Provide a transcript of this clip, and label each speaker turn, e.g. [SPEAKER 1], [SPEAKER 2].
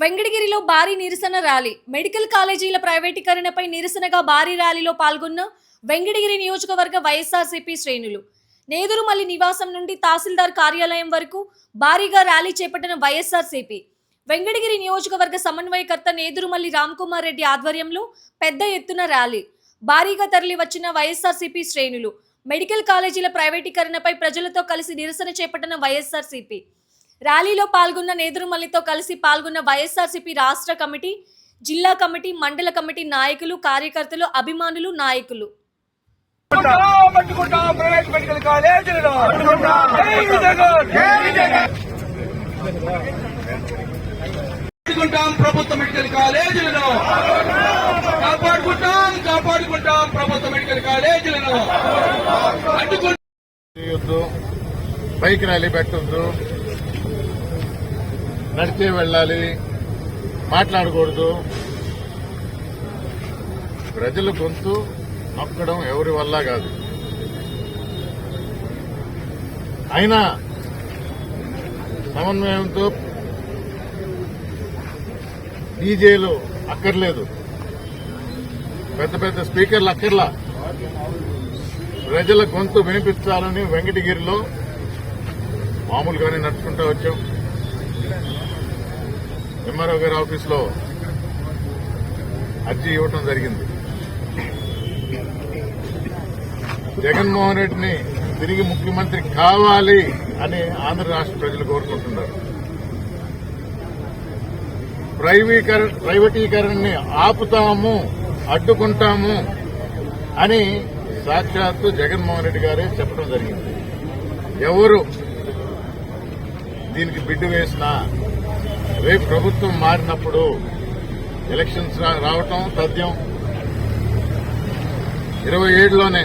[SPEAKER 1] వెంకటగిరిలో భారీ నిరసన ర్యాలీ. మెడికల్ కాలేజీల ప్రైవేటీకరణపై నిరసనగా భారీ ర్యాలీలో పాల్గొన్న వెంకటగిరి నియోజకవర్గ వైఎస్ఆర్సీపీ శ్రేణులు. నేదురుమల్లి నివాసం నుండి తహసీల్దార్ కార్యాలయం వరకు భారీగా ర్యాలీ చేపట్టిన వైఎస్ఆర్సీపీ. వెంకటగిరి నియోజకవర్గ సమన్వయకర్త నేదురుమల్లి రామ్కుమార్ రెడ్డి ఆధ్వర్యంలో పెద్ద ఎత్తున ర్యాలీ. భారీగా తరలి వచ్చిన వైఎస్ఆర్సీపీ శ్రేణులు. మెడికల్ కాలేజీల ప్రైవేటీకరణపై ప్రజలతో కలిసి నిరసన చేపట్టిన వైఎస్ఆర్సీపీ. ర్యాలీలో పాల్గొన్న నేదురుమల్లితో కలిసి పాల్గొన్న వైఎస్ఆర్సీపీ రాష్ట్ర కమిటీ జిల్లా కమిటీ మండల కమిటీ నాయకులు కార్యకర్తలు అభిమానులు నాయకులు.
[SPEAKER 2] ప్రభుత్వ మెడికల్ కాలేజీలను. కాపాడుకుంటాం కాపాడుకుంటాం ప్రభుత్వ మెడికల్ కాలేజీలను.
[SPEAKER 3] బైక్ ర్యాలీ పెట్టొద్దు. నడిచే వెళ్ళాలి మాట్లాడకూడదు. ప్రజల గొంతు నొక్కడం ఎవరి వల్ల కాదు. అయినా సమన్వయంతో డీజేలు అక్కర్లేదు. పెద్ద పెద్ద స్పీకర్లు అక్కర్లా. ప్రజల గొంతు వినిపించాలని వెంకటగిరిలో మామూలుగానే నడుచుకుంటూ వచ్చాం. ఎంఆర్ఓ గారి ఆఫీస్లో అర్జీ ఇవ్వటం జరిగింది. జగన్మోహన్ రెడ్డిని తిరిగి ముఖ్యమంత్రి కావాలి అని ఆంధ్ర రాష్ట్ర ప్రజలు కోరుకుంటున్నారు. ప్రైవీకరణ ప్రైవేటీకరణని ఆపుతాము అడ్డుకుంటాము అని సాక్షాత్తు జగన్మోహన్ రెడ్డి గారే చెప్పడం జరిగింది. ఎవరు దీనికి బిడ్డు వేసినా రేపు ప్రభుత్వం మారినప్పుడు ఎలక్షన్స్ రావటం సత్యం ఇరవై ఏడులోనే